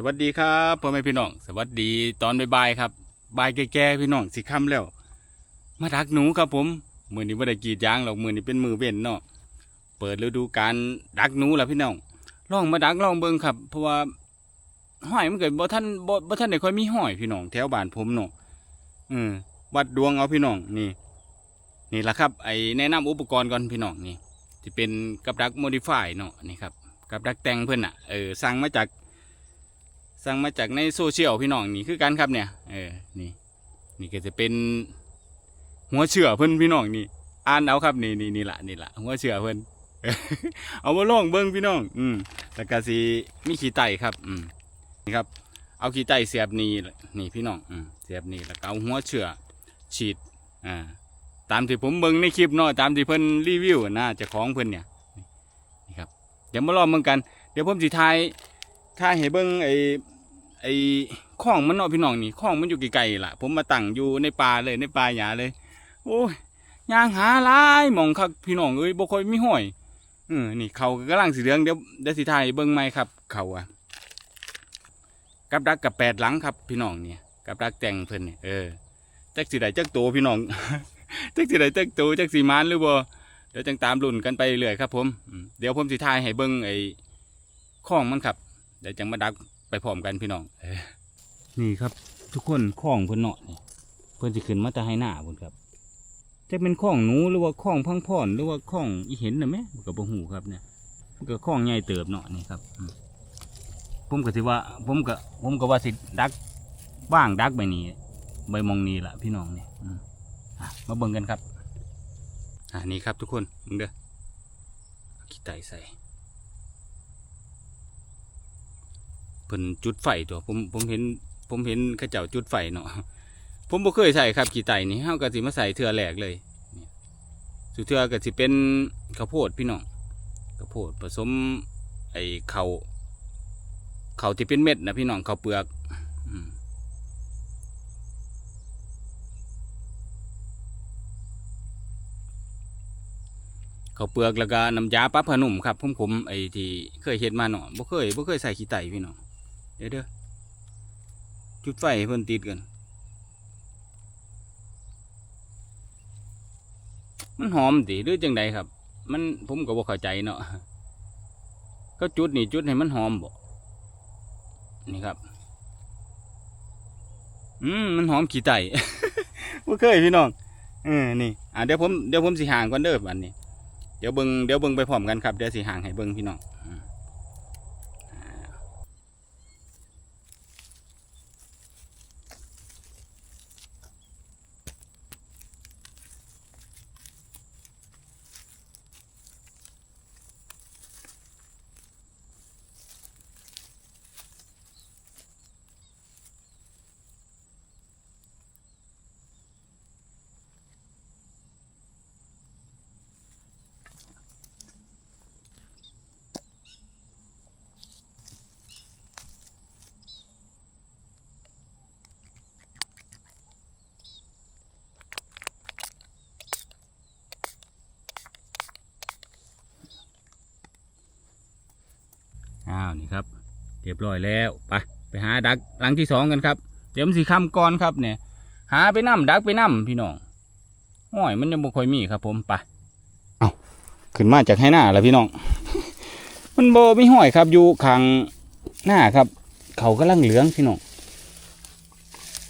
สวัสดีครับพ่อแม่พี่น้อง สวัสดีตอนบ่ายๆครับบ่ายแก่ๆพี่น้องสิค่ำแล้ว มาดักหนูครับผมมือนี้ไม่ได้กีดยางหรอกมือนี้เป็นมือเว้นเนาะเปิดฤดูการดักหนูแล้วพี่น้องลองมาดักลองเบิ่งครับ เพราะว่าห้อยมันเกิดบ่ท่านบ่บ่ท่านได้ค่อยมีห้อยพี่น้องแถวบ้านผมเนาะอืมวัดดวงเอาพี่น้องนี่ นี่แหละครับ ไอแนะนำอุปกรณ์ก่อนพี่น้องนี่ที่เป็นกับดักโมดิฟายเนาะนี่ครับกับดักแต่งเพื่อนอะเออสั่งมาจาก สั่งมาจากในโซเชียลพี่น้องนี่คือกันครับเนี่ย เออ นี่ นี่ก็จะเป็น หัวเชื่อเพิ่นพี่น้องนี่ อ่านเอาครับนี่นี่นี่ละนี่ละหัวเชื่อเพิ่นเอามาลองเบิ้งพี่น้อง อืมแล้วก็สิมีขี้ไตครับ อืมนี่ครับ เอาขี้ไตเสียบนี่นี่พี่น้อง อืมเสียบนี่แล้วก็เอาหัวเชื่อฉีด อ่า ตามที่ผมเบิ่งในคลิปเนาะ ตามที่เพิ่นรีวิวนะจะของเพิ่นเนี่ย นี่ครับ เดี๋ยวมาลองเบิ่งกัน เดี๋ยวผมสิทาย ทายให้เบิ่งไอ้ไอ้ข้องมันเนาะพี่น้องนี่ข้องมันอยู่ไกลๆล่ะ ผมมาตั้งอยู่ในป่าเลยในป่าหญ้าเลย โอ้ยย่างหาลายมองคักพี่น้องเอ้ยบ่ค่อยมีห้อยเออนี่เขาก็กำลังสิเหลืองเดี๋ยวเดี๋ยวสิทายเบิ่งใหม่ครับ เขาอะกับดักกับแปดหลังครับ พี่น้องเนี่ยกับดักแต่งเพิ่นเนี่ยเออจักสิได้จักโตพี่น้องจักสิได้จักโตจักสิมานหรือบ่เดี๋ยวจังตามลุ่นกันไปเรื่อยครับ ผม เดี๋ยวผมสิทายให้เบิ่งไอ้ข้องมันครับ เดี๋ยวจังมาดักไปพร้อมกันพี่น้องเออนี่ครับ ทุกคนข้องเพิ่นเนาะนี่เพิ่นสิขึ้นมาแต่ให้หน้าเพิ่นครับจะเป็นข้องหนูหรือว่าข้องพังพ่อนหรือว่าข้องอีเห็นน่ะแม่มันก็บ่ฮู้ครับเนี่ยมันก็ข้องใหญ่เติบเนาะนี่ครับอืมผมก็สิว่า ผมก็ผมก็ว่าสิดักว่างดักใบนี้ใบมองนี้ล่ะพี่น้องนี่อืมอะมาเบิ่งกันครับ อ่านี่ครับทุกคนมึงเด้อเอาขี้ไตใส่ เพิ่นจุดไฟตัวผมผมเห็นผมเห็นข้าเจ้าจุดไฟเนาะผมบ่เคยใส่ครับขี้ไตนี่เฮาก็สิมาใส่เทื่อแรกเลยเนี่ยสุดเทื่อก็สิเป็นข้าวโพดพี่น้องข้าวโพดผสมไอ้ข้าวข้าวที่เป็นเม็ดนะพี่น้องข้าวเปลือกอืมข้าวเปลือกแล้วก็น้ำยาปลาผนุ่มครับผมผมไอ้ที่เคยเฮ็ดมาเนาะบ่เคยบ่เคยใส่ขี้ไตพี่น้อง เดี๋ยวเด้อจุดไฟเพิ่นติดกันมันหอมติหรือจังใดครับ มันผมก็บ่เข้าใจเนาะก็จุดนี่จุดให้มันหอมบ่นี่ครับ อืมมันหอมขี้ไตบ่เคยพี่น้องเออนี่อะเดี๋ยวผมเดี๋ยวผมสิห่างก่อนเด้อบัดนี้เดี๋ยวเบิ่งเดี๋ยวเบิ่งไปพร้อมกันครับเดี๋ยวสิห่างให้เบิ่งพี่น้องอืม อ้าวนี่ครับเรียบร้อยแล้วไปไปหาดักหลังที่สองกันครับเดี๋ยวมันสีคำก่อนครับเนี่ยหาไปนํดักไปนํพี่น้องห้อยมันยังบ่ค่อยมีครับ ผมไปเอาขึ้นมาจากให้หน้าแล้วพี่น้อง มันโบมีห้อยครับอยู่ข้างหน้าครับ เขากำลังเหลืองพี่น้อง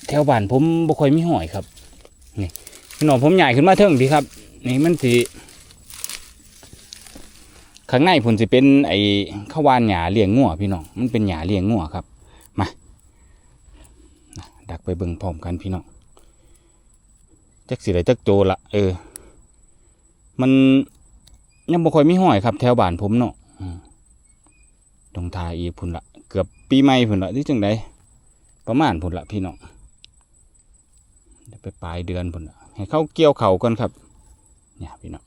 แถวบ้านผมบ่ค่อยมีห้อยครับ นี่พี่น้องผมใหญ่ขึ้นมาเทิงพี่ครับ นี่มันสี ข้างในผลสิเป็นไอ้ข้าววานหยาเลี้ยงงัวพี่น้องมันเป็นหยาเลี้ยงงัวครับมาดักไปเบิ่งพร้อมกันพี่น้องจักสิได้จักโจละเออ มันยังบ่ค่อยมีห้อยครับ แถวบ้านผมเนาะตรงทาอีพุ่นละเกือบปีใหม่พุ่นละที่จังไดประมาณพุ่นละพี่น้องเดี๋ยวไปปลายเดือนพุ่นละให้เขาเกี่ยวเข่าก่อนครับ เนี่ยพี่น้อง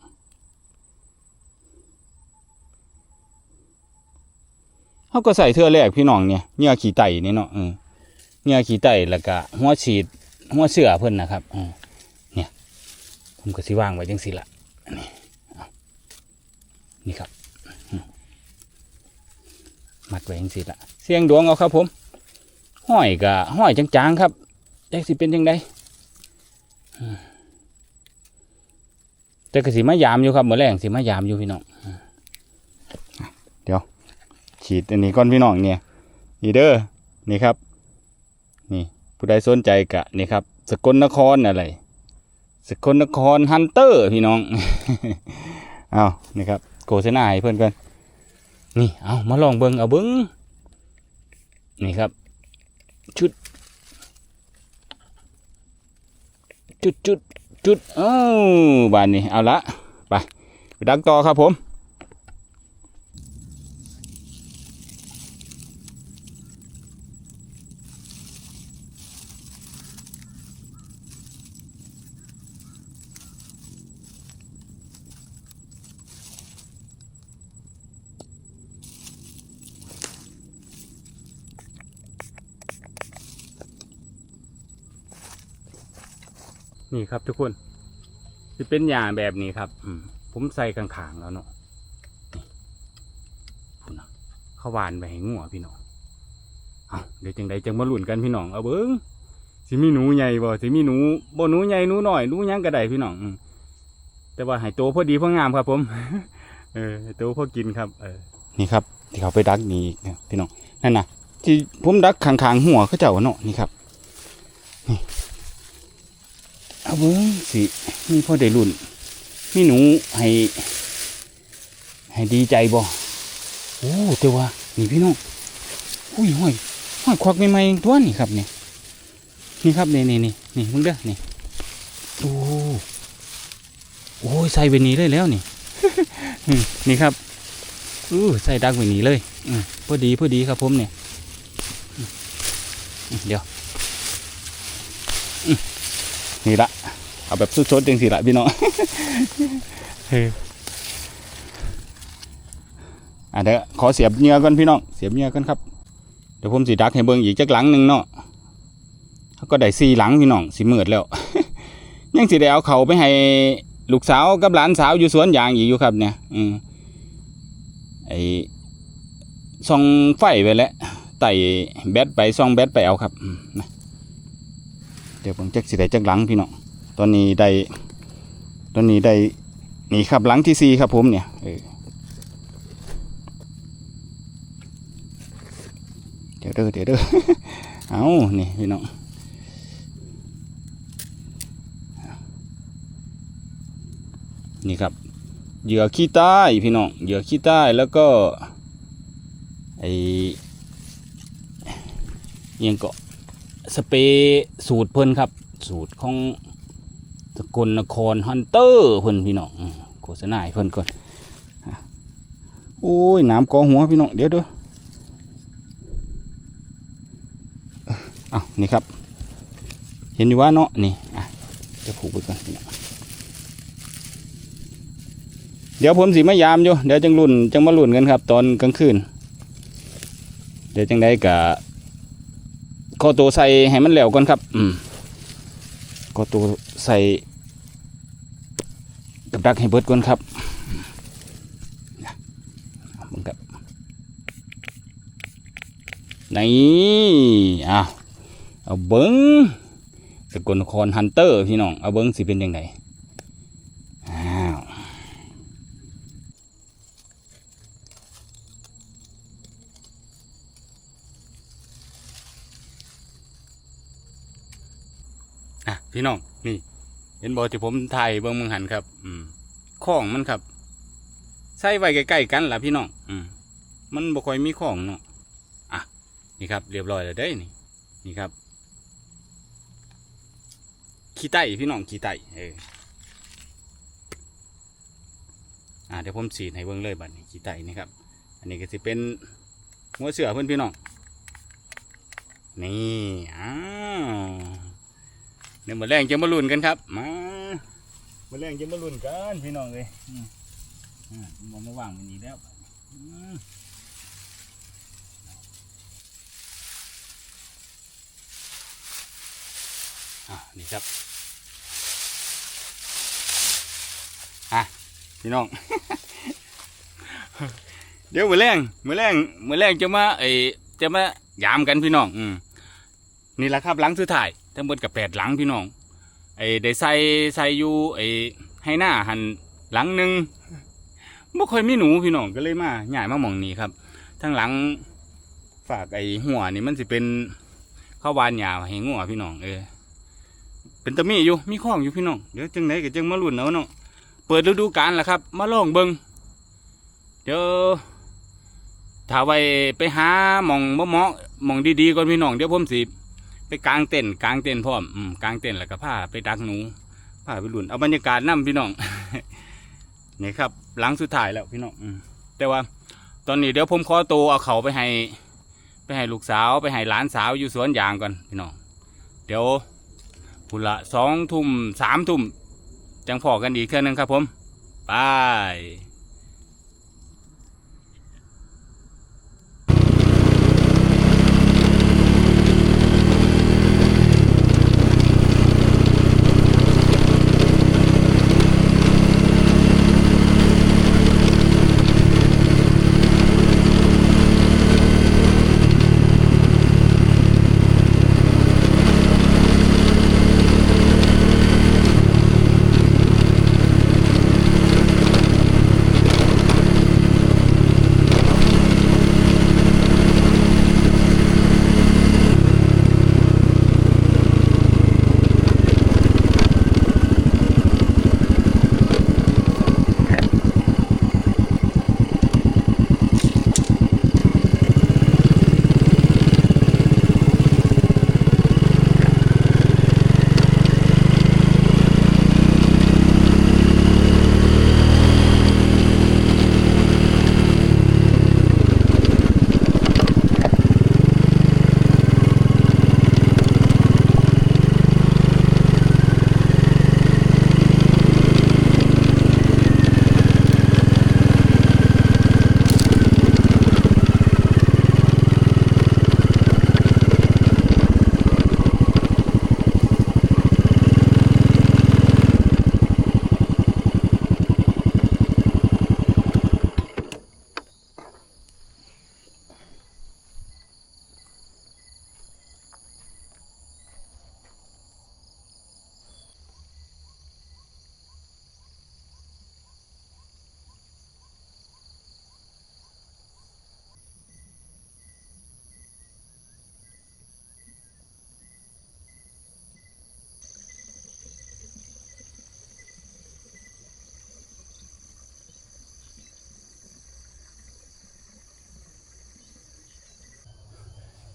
เขาก็ใส่เทื่อแรกพี่น้องเนี่ยเหงื่อขี้ไตนี่เนาะเออเหงื่อขี้ไตแล้วก็หัวฉีดหัวเสือเพิ่นนะครับเนี่ยผมก็สิวางไว้จังสิละนี่นี่ครับ มัดไว้จังสิละเสียงดวงเอาครับผมห้อยกะห้อยจางๆครับจ็คสิเป็นยังไงแต่ก็สิมายามอยู่ครับเมื่อแรงสิมายามอยู่พี่น้อง ฉีดอันนี้ก่อนพี่น้องเนี่ยนี่เด้อนี่ครับ นี่ผู้ใดสนใจกะนี่ครับสกลนครอะไรสกลนครฮันเตอร์พี่น้องเอานี่ครับโฆษณาให้เพื่อนกันนี่เอามาลองเบิงเอาเบิงนี่ครับ ชุด จุดจุดจุดเอ้าบานนี้เอาละไปไปดักต่อครับผม ครับทุกคนจะเป็นยาแบบนี้ครับ อืผมใส่กลางๆแล้วเนาะนี่พูดนะเขาหวานไปให้งัวพี่น้องเอาเดี๋ยวจังใดจังมาลุ้นกันพี่น้องเอาเบิ้งสิมีหนูใหญ่บ่สิมีหนูบ่หนูใหญ่หนูหน้อยหนูยังก็ไดพี่น้องอืแต่ว่าให้โตพอดีพองามครับ ผม เออโตพอกินครับ เออ นี่ครับ ที่เขาไปดักนี่พี่น้องนั่นนะที่ผมดักข้างๆหัวเขาเจ้าเนาะนี่ครับนี่ เอาเบิ้งสิมีพ่อได้รุ่น มีหนูให้ ให้ดีใจบ่โอ้แต่ว่านี่พี่น้องอุ้ยห้อยห้อยควักใหม่ๆตัวนี่ครับนี่นี่ครับนี่นี่นี่นี่มึงเด้อนี่โอ้โอ้ยใส่ไปนี้เลยแล้วนี่นี่ครับอู้ใส่ดักไปนี้เลยอืพอดีพอดีครับผมเนี่ยเดี๋ยวอืม นี่ละเอาแบบสุดๆจังสิละพี่น้องเฮ้ยอะเดี๋ยวขอเสียบเหงื่อก่อนพี่น้องเสียบเหงื่อก่อนครับเดี๋ยวผมสีดักให้เบิ่งอีกจักหลังหนึ่งเนาะเขาก็ได้สี่หลังพี่น้องสีมืดแล้วยังสิได้เอาเขาไปให้ลูกสาวกับหลานสาวอยู่สวนยางอีกอยู่ครับ เนี่ย อืมไอส่องไฟไปแล้วไต่แบตไปส่องแบตไปเอาครับอืมนะ เดี๋ยวผมจักสิได้จักหลังพี่น้องตอนนี้ได้ตอนนี้ได้นี่ครับหลังที่สี่ครับผมเนี่ยเออเดี๋ยวเด้อเดี๋ยวเด้อเอานี่พี่น้องนี่ครับเหยื่อขี้ใต้พี่น้องเหยื่อขี้ใต้แล้วก็ไอเอียงก็ สเปรย์สูตรเพิ่นครับ สูตรของสกลนครฮันเตอร์เพิ่นพี่น้องโฆษณาให้เพิ่นก่อนโอ้ยน้ำกอหัวพี่น้องเดี๋ยวเด้อเอ้านี่ครับ เห็นอยู่ว่าเนาะนี่อะจะผูกไปก่อนพี่น้องเดี๋ยวผมสิมายามอยู่เดี๋ยวจังรุ่นจังมารุ่นกันครับ ตอนกลางคืน เดี๋ยวจังได้กะ ข้อตัวใส่ให้มันแล้วก่อนครับ อืมก็ตัวใส่กับดักให้เบิดก่อนครับมึงครับนี่อะเอาเบิ้งสกลนครฮันเตอร์พี่น้อง เอาเบิ้งสิเป็นยังไงอ้าวอะ พี่น้อง นี่ เห็นบอที่ผมถ่ายเบิ้งมึงหันครับ อืมของมันครับ ใส่ไว้ใกล้ๆกันล่ะพี่น้อง อืมมันบ่ค่อยมีของเนาะ อะ นี่ครับ เรียบร้อยแล้วเด้นี่ นี่ครับ ขี้ไต้พี่น้องขี้ไต้เออ อ่าเดี๋ยวผมสีดให้เบิ้งเลยบัดนี้ขี้ไต้นี่ครับ อันนี้ก็จะเป็นหัวเสือเพื่อนพี่น้อง นี่ อ้าว เดี๋ยวมาแรงจะมาลุ้นกันครับ มามาแรงจะมาลุ้นกันพี่น้องเลยอืมอ่าผมเอามาวางมันนี้แล้วอืมอะนี่ครับอะพี่น้อง เดี๋ยวมือแรงมือแรงมือแรงจะมาเออจะมายามกันพี่น้อง อืมนี่แหละครับหลังสุดท้าย ทั้งหมดกับแปดหลังพี่น้องไอ้ได้ใส่ใส่อยู่ไอ้ให้หน้าหันหลังหนึ่งบ่ค่อยมีหนูพี่น้องก็เลยมาใหญ่มาหมองนี้ครับทั้งหลังฝากไอ้หัวนี่มันสิเป็นข้าววานหยาวให้งัวพี่น้องเออเป็นตะมีอยู่มีข้องอยู่พี่น้องเดี๋ยวจังไหนก็จังมาลุ้นเอาเนาะเปิดฤดูกาลแล้วครับ มาลองเบิงเดี๋ยวถ้าไว้ไปหามองบ่เหมาะมองดีๆก่อนพี่น้องเดี๋ยวผมสิ ไปกลางเต็นท์กลางเต็นท์พร้อมอืมกลางเต็นท์แล้วก็พาไปดักหนูพาไปหลุนเอาบรรยากาศนํพี่น้องนี่ครับหลังสุดท้ายแล้วพี่น้องอืมแต่ว่าตอนนี้เดี๋ยวผมขอตัวเอาเขาไปให้ ไปให้ลูกสาวไปให้หลานสาวอยู่สวนยางก่อนพี่น้องเดี๋ยวพุนละสองทุ่มสามทุ่มจังพอกันอีกเท่านึงครับผมไป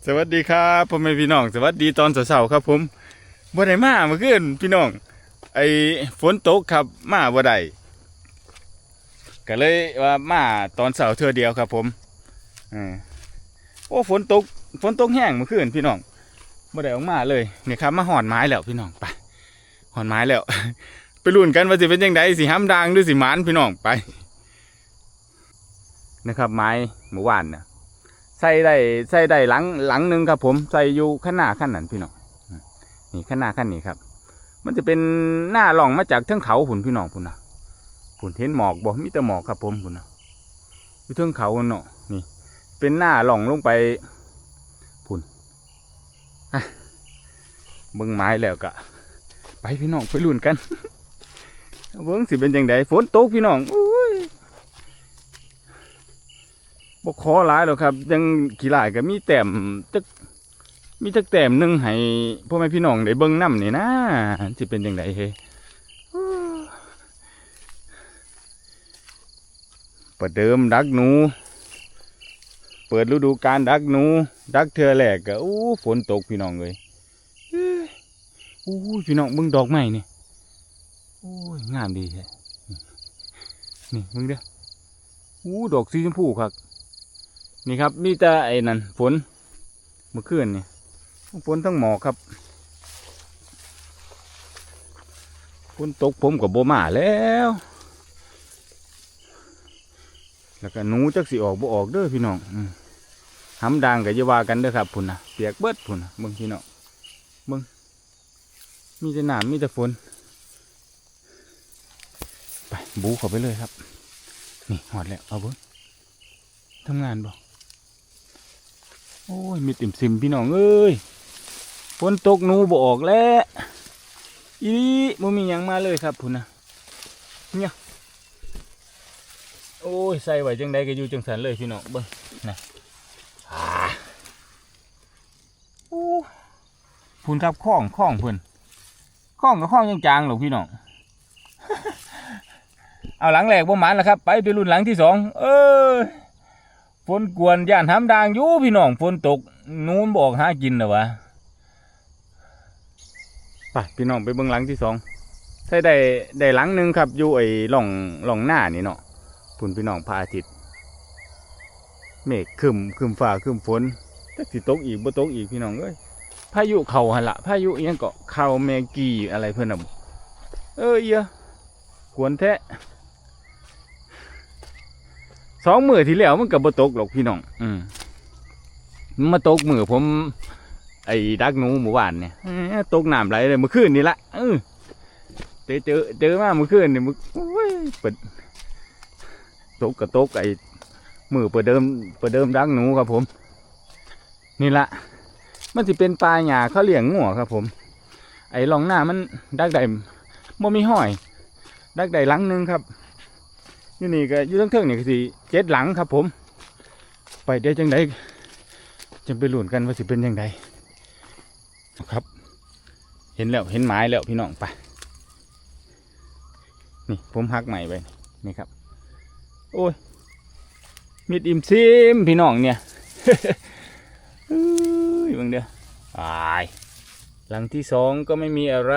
สวัสดีครับพ่อแม่พี่น้อง สวัสดีตอนเช้าๆครับ ผมบ่ได้มาเมื่อคืนพี่น้อง ไอ้ฝนตกครับมาบ่ได้ก็เลยว่ามาตอนเช้าเทื่อเดียวครับ ผมอ่าโอ้ฝนตกฝนตกแห้งเมื่อคืนพี่น้องบ่ได้ออกมาเลยเนี่ยครับมาหอนไม้แล้วพี่น้องไปหอนไม้แล้ว ไปลุ้นกันว่าสิเป็นยังไงสิห้ำดังหรือสิมานพี่น้องไป นะครับ ไม้เมื่อวานน่ะ ใส่ได้ใส่ได้หลังหลังหนึ่งครับ ผมใส่อยู่ข้างหน้าขั้นนั้นพี่น้องนี่ข้างหน้าขั้นนี้ครับ มันจะเป็นหน้าหล่องมาจากเทือกเขาผุนพี่น้องผุนนะผุนเห็นหมอกบ่มีแต่หมอกครับผมผุนนะอยู่เทือกเขาเนาะนี่ เป็นหน้าหล่องลงไปผุนอะเบิ่งไม้แล้วก็ไปพี่น้องไปลุ้นกันเบิ่งสิเป็นยังไงฝนตกพี่น้องอุ้ย บกขอหลายหรอกครับ ยังกี่หลายก็มีแต้มจักมีจักแต้มหนึงให้พ่อแม่พี่น้องได้เบิ่งน้ำนี่นะสิเป็นยังไงเฮประเดิมดักหนู เปิดฤดูกาลดักหนู ดักเทือแรกก็อู้ฝนตกพี่น้องเลยอู้พี่น้องเบิ่งดอกไม้นี่โอ้ยงามดีแท้นี่มึงเด้ออู้ดอกสีชมพูครับ นี่ครับมีแต่ไอ้นั่นฝนเมื่อคืนนี่ฝนทั้งหมอกครับฝนตกผมกับโบมาแล้ว แล้วก็หนูจักสิออกบ่ออกเด้อพี่น้องอืมหำดังกับยาว่ากันเด้อครับพุ่นนะเปียกเบิดพุ่นนะเบิ่งพี่น้องเบิ่งมีแต่น้ำมีแต่ฝนไปบูเข้าไปเลยครับ นี่หอดแล้วเอาเบิ่งทำงานบ่ โอ้ยมีติ่มซิมพี่น้องเอ้ยฝนตกนูบออกแล้วอีนี่บ่มียังมาเลยครับพุ่นนะเนี่ยโอ้ยใส่ไว้จังใดก็อยู่จังสันเลยพี่น้องเบิ่งนะอ่าโอ้พุ่นครับข้องข้องพิ่นข้องกับข้องยังจางหรอกพี่น้องเอาหลังแรกบ่หมานแล้วครับ ไปไปรุ่นหลังที่สองเออ ฝนกวนย่านห้ำดางอยู่พี่น้องฝนตกนู้นบอกหากินนะวะไปพี่น้องไปเบิ่งหลังที่สองใช่ได้ได้หลังหนึ่งครับอยู่ไอ้หล่องหล่องหน้านี่เนาะพุ่นพี่น้องพระอาทิตย์เมฆคึมคึมฟ้าคึมฝนจักสิตกอีกบ่ตกอีกพี่น้องเอ้ยพายุเข้าหันละพายุอิหยังก็เข้าแมกีอะไรเพิ่อนน่ะเออเอียกวนแท้ สองมือที่แล้วมันกับบ่ตกหรอกพี่น้อง อืมมันมาตกมือผม ไอ้ดักหนูหมู่บ้านเนี่ยเอ้อตกน้ำไหลเลยเมื่อคืนนี่ละเออเจอเจอเจอมาเมื่อคืนนี่มึกโอ้ยเปิดตกกับตกไอ้มือเปิดเดิมเปิดเดิมดักหนูครับผม นี่ละมันสิเป็นปลาหยาเขาเลี้ยงงัวครับผม ไอ้ลองหน้ามันดักใดบ่มีห้อย ดักใดหลังหนึงครับ อยู่นี่ก็อยู่ทั้งเทิงนี่ก็สิเจ็ดหลังครับผม ไปเดี๋ยวจังไดจะไปหลุนกันว่าสิเป็นยังไงครับ เห็นแล้วเห็นหมายแล้วพี่น้องไปนี่ผมหักใหม่ไปนี่ครับ โอ้ยมีดอิ่มซิมพี่น้องเนี่ยเฮ้ยบังเดียวอายหลังที่สองก็ไม่มีอะไร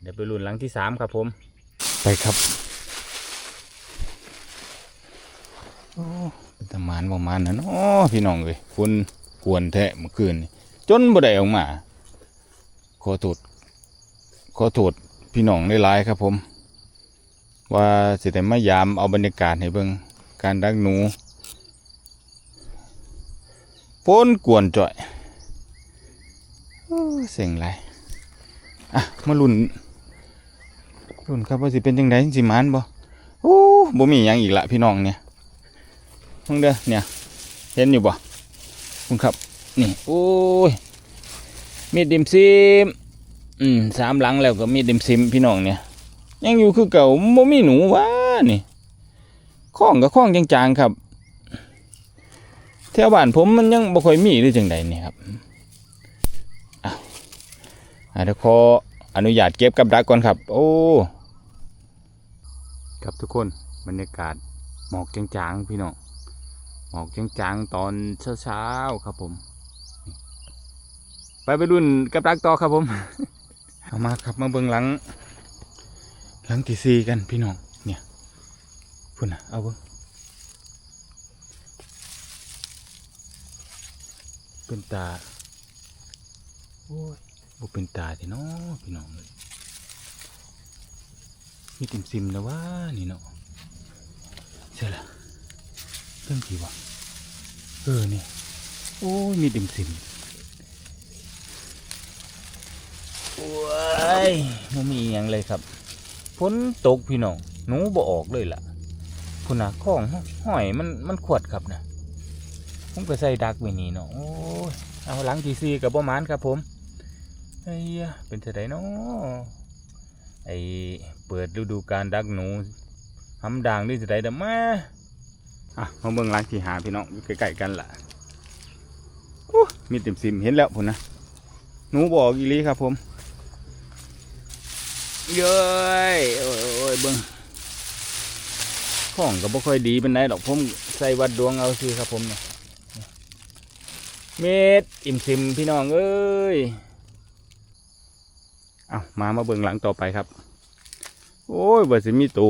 เดี๋ยวไปลุ้นหลังที่สามครับผม ไปครับโอ้เป็นตะมานประมาณนั้นโอ้พี่น้องเลยฝนกวนแทะเมื่อคืนจนบ่ได้ออกมา ขอโทษขอโทษพี่น้องได้หลายครับผม ว่าสิแต่มายามเอาบรรยากาศให้เบิ่งการดักหนูฝนกวนจ่อยเสียงไรอะมาลุ้น รุ่นครับว่าสิเป็นจังไดสิมานบ่โอ้บ่มีหยังอีกละพี่น้องเนี่ยมึงเด้อเนี่ย เห็นอยู่บ่คุณครับ นี่โอ้ยมีดดิมซิมอืมสามหลังแล้วก็มีดดิมซิมพี่น้องเนี่ย ยังอยู่คือเก่าบ่มีหนูวะนี่ข้องกับข้องจางๆครับแถวบ้านผมมันยังบ่ค่อยมีหรือจังใดนี่ครับอ้าวอะเดี๋ยวขออนุญาตเก็บกับดักก่อนครับ โอ้ ครับทุกคนบรรยากาศหมอกจางๆพี่น้องหมอกจางๆตอนเช้าๆครับผม ไปไปรุ่นกับดักต่อครับผมเอามาครับมาเบิ่งหลัง หลังที่สี่กันพี่น้องเนี่ยพุ่นนะเอาเบิ่งเป็นตาโอ้ยบ่เป็นตาที่น้อพี่น้องเลย มีติ่มซิมแล้วว่านี่เนาะใช่ละเรื่องที่วะเออนี่โอ้ยมีติ่มซิมโอ้ยไม่มีอย่างเลยครับฝนตกพี่น้องหนูบ่ออกเลยล่ะพุ่นะของห้อยมันมันขวดครับนะผมก็ใส่ดักไว้นี่เนาะโอ้ยเอาหลังทีซีกับประมาณครับผมไอ้เหี้ยเป็นเท่าไดเนาะ เปิดฤดูการดักหนูหำด่างนี่เท่าไดเด้อมาอะมาเบิ่งร้านที่หาพี่น้องอยู่ใกล้ๆกันล่ะอู้มีติ่มซิมเห็นแล้วพุ่นนะหนูบอกอีหลีครับผมเย้ยโอ้ยโอ้ยเบิ่งของก็บ่ค่อยดีเป็นไดดอกผมใส่วัดดวงเอาสิครับผมเนี่ยเม็ดอิ่มซิมพี่น้องเอ้ยเอามามาเบิ่งหลังต่อไปครับ โอ้ยว่าสิมีโต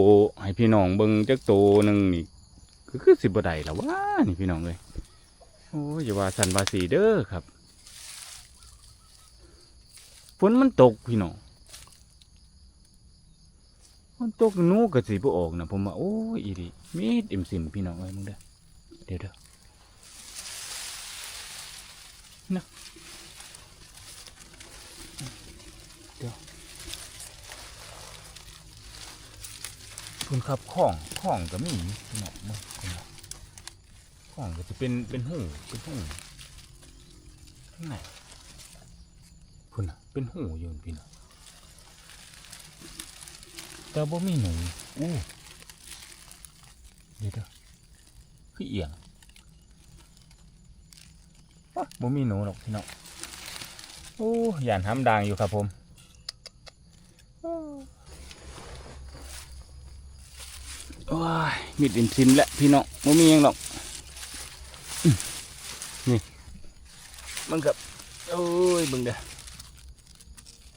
ให้พี่น้องเบิ่งจักโตหนึ่งนี่ก็คือสิบ่ได้แล้วว่านี่พี่น้องเลยโอ้ยอย่าว่าสันวาสีเด้อครับฝนมันตกพี่น้องมันตกนูก็สิบ่ออกนะผมว่าโอ้ยอีดิมีดอิ่มสิมพี่น้องเอ้ยมึงเด้อเดี๋ยวเด้อนะ คุณครับข้องข้องก็มีเนาะมึงคุณน่ะข้องก็จะเป็นเป็นหูเป็นหูข้างในพุ่นน่ะเป็นหูอยู่พี่น้องแต่บ่มีหนูอู้เดี๋ยวเด้อคือเอียงบ่มีหนูหรอกพี่น้องโอ้ยานห้ำดังอยู่ครับผม โอ้ยมิดอินทินแล้วพี่น้องบ่มียังหรอกนี่มันกับโอ้ยเบิ่งเด้อ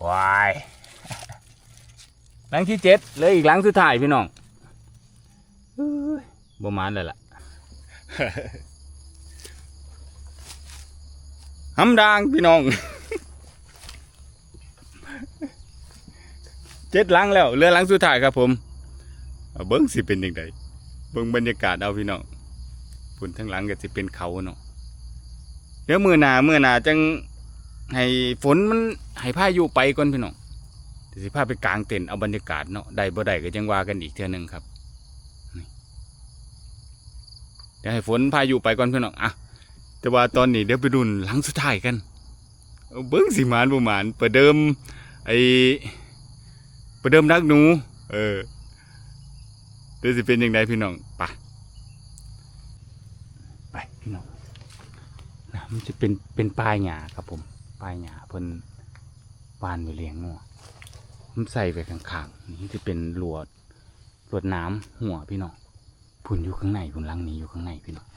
วายหลังที่เจ็ดเลยอีกหลังสุดท้ายพี่น้องบ่มานเลยล่ะหำดางพี่น้องเจ็ดหลังแล้วเหลือหลังสุดท้ายครับผม เบิ้งสิเป็นยังไงเบิ้งบรรยากาศเอาพี่น้องพุ่นทั้งหลังก็สิเป็นเขาเนาะเดี๋ยวมือหนามือหนาจังให้ฝนมันให้พายุไปก่อนพี่น้องเดี๋ยวสิพาไปกลางเต็นเอาบรรยากาศเนาะได้บ่ได้ก็จังว่ากันอีกเทื่อหนึงครับเดี๋ยวให้ฝนพายุไปก่อนพื่น้องอะแต่ว่าตอนนี้เดี๋ยวไปดุนหลังสุดท้ายกันเบิ้งสิมานบ่หมานประเดิมไอประเดิมรักหนู เออ ดี๋ยวสิเป็นยังไงพี่น้องไปไปพี่น้องนะมันจะเป็นเป็นปลายหญ้าครับผมปลายหญ้าเพิ่นวานไว้เลี้ยงงัวผมใส่ไปข้างๆนี่จะเป็นหลวดหลวดน้ำหัวพี่น้องพุ่นอยู่ข้างในพุ่นลังนี้อยู่ข้างในพี่น้อง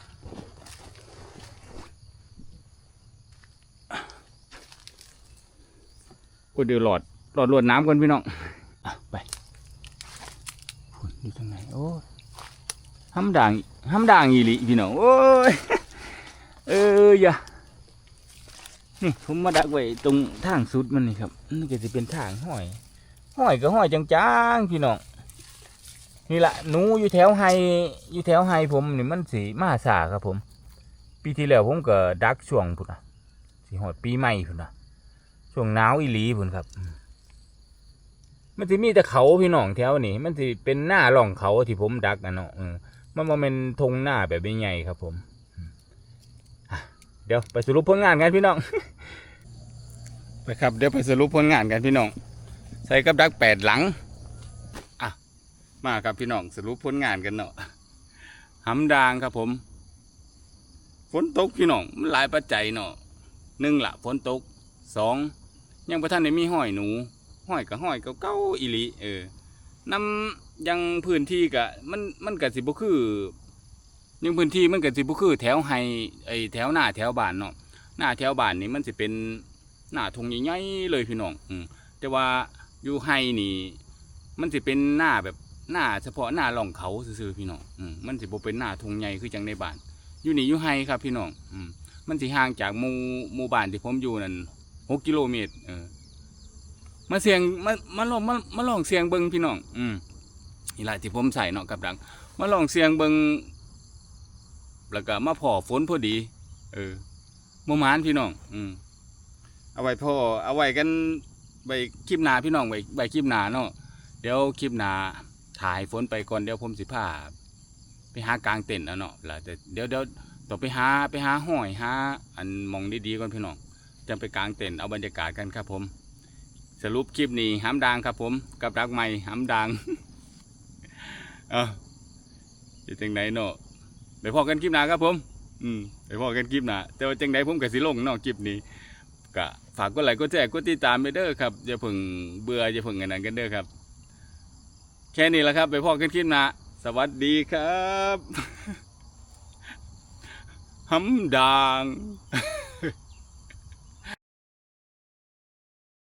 โอ้เดี๋ยวหลอดหลอดหลวดน้ำก่อนพี่น้องอไป อยู่ข้างในโอ้ยห้ำด่างห้ำด่างอีหลีพี่น้องโอ้ยเอออย่านี่ผมมาดักไว้ตรงทางสุดมันนี่ครับนี่ก็จะเป็นทางห้อยห้อยก็ห้อยจางๆพี่น้องนี่แหละหนูอยู่แถวไฮอยู่แถวไฮผมนี่มันสีมาสาครับผม ปีที่แล้วผมก็ดักช่วงพุ่นนะสีหอดปีใหม่พุ่นนะช่วงหนาวอีหลีพุ่นครับ มันจะมีแต่เขาพี่น้องแถวนี้ มันจะเป็นหน้าร่องเขาที่ผมดักนะเนาะมันมาเป็นทงหน้าแบบใหญ่ครับผมเดี๋ยวไปสรุปผลงานกันพี่น้อง ไปครับเดี๋ยวไปสรุปผลงานกันพี่น้อง ใส่กับดักแปดหลังอะมาครับพี่น้องสรุปผลงานกันเนาะหำดางครับผม ฝนตกพี่น้องมันหลายปัจจัยเนาะหนึ่งละฝนตกสองยังประท่านได้มีห้อยหนู ห้อยกับห้อยเก้าๆอีหลีเออนำยังพื้นที่กะมันมันกะสิบ่คือ ยังพื้นที่มันกะสิบ่คือ แถวไฮไอแถวหน้าแถวบ้านเนาะหน้าแถวบ้านนี่มันสิเป็นหน้าทงใหญ่ๆเลยพี่น้องอืมแต่ว่าอยู่ไฮนี่ มันสิเป็นหน้าแบบหน้าเฉพาะหน้าล่องเขาซื่อๆพี่น้องอืมมันสิบ่เป็นหน้าทงใหญ่คือจังในบ้านอยู่นี่อยู่ไฮครับพี่น้องอืมมันสิห่างจากหมู่หมู่บ้านที่ผมอยู่นั่นหกกิโลเมตรเออ มาเสียงมามาลองมามาลองเสียงเบิงพี่น้อง อืมนี่แหละที่ผมใส่เนาะกับดัง มาลองเสียงเบิงแล้วก็มาพอฝนพอดี เออโมมานพี่น้อง อืมเอาไว้พ่อเอาไว้กันไว้คลิปหนาพี่น้องไว้ไว้คลิปหนาเนาะเดี๋ยวคลิปหนาถ่ายฝนไปก่อนเดี๋ยวผมสิพาไปหากลางเต็นท์แล้วเนาะแล้วแต่เดี๋ยวเดี๋ยวต้อไปหาไปหาห้อยหาอันมองดีๆก่อนพี่น้องจะไปกลางเต็นท์เอาบรรยากาศกันครับผม สรุปคลิปนี้หามดังครับผมกับรักใหม่หามดังเอออยู่จังไหนเนาะไปพอกันคลิปหน้าครับผม อืมไปพอกันคลิปหน้าแต่ว่าจังไหนผมกับสิลงเนาะคลิปนี้ก็ฝากกดไลค์กดแชร์กดติดตามไปเด้อครับอย่าเพิ่งเบื่ออย่าเพิ่งอันนั้นกันเด้อครับ แค่นี้แหละครับ ไปพอกันคลิปหนะสวัสดีครับหำดาง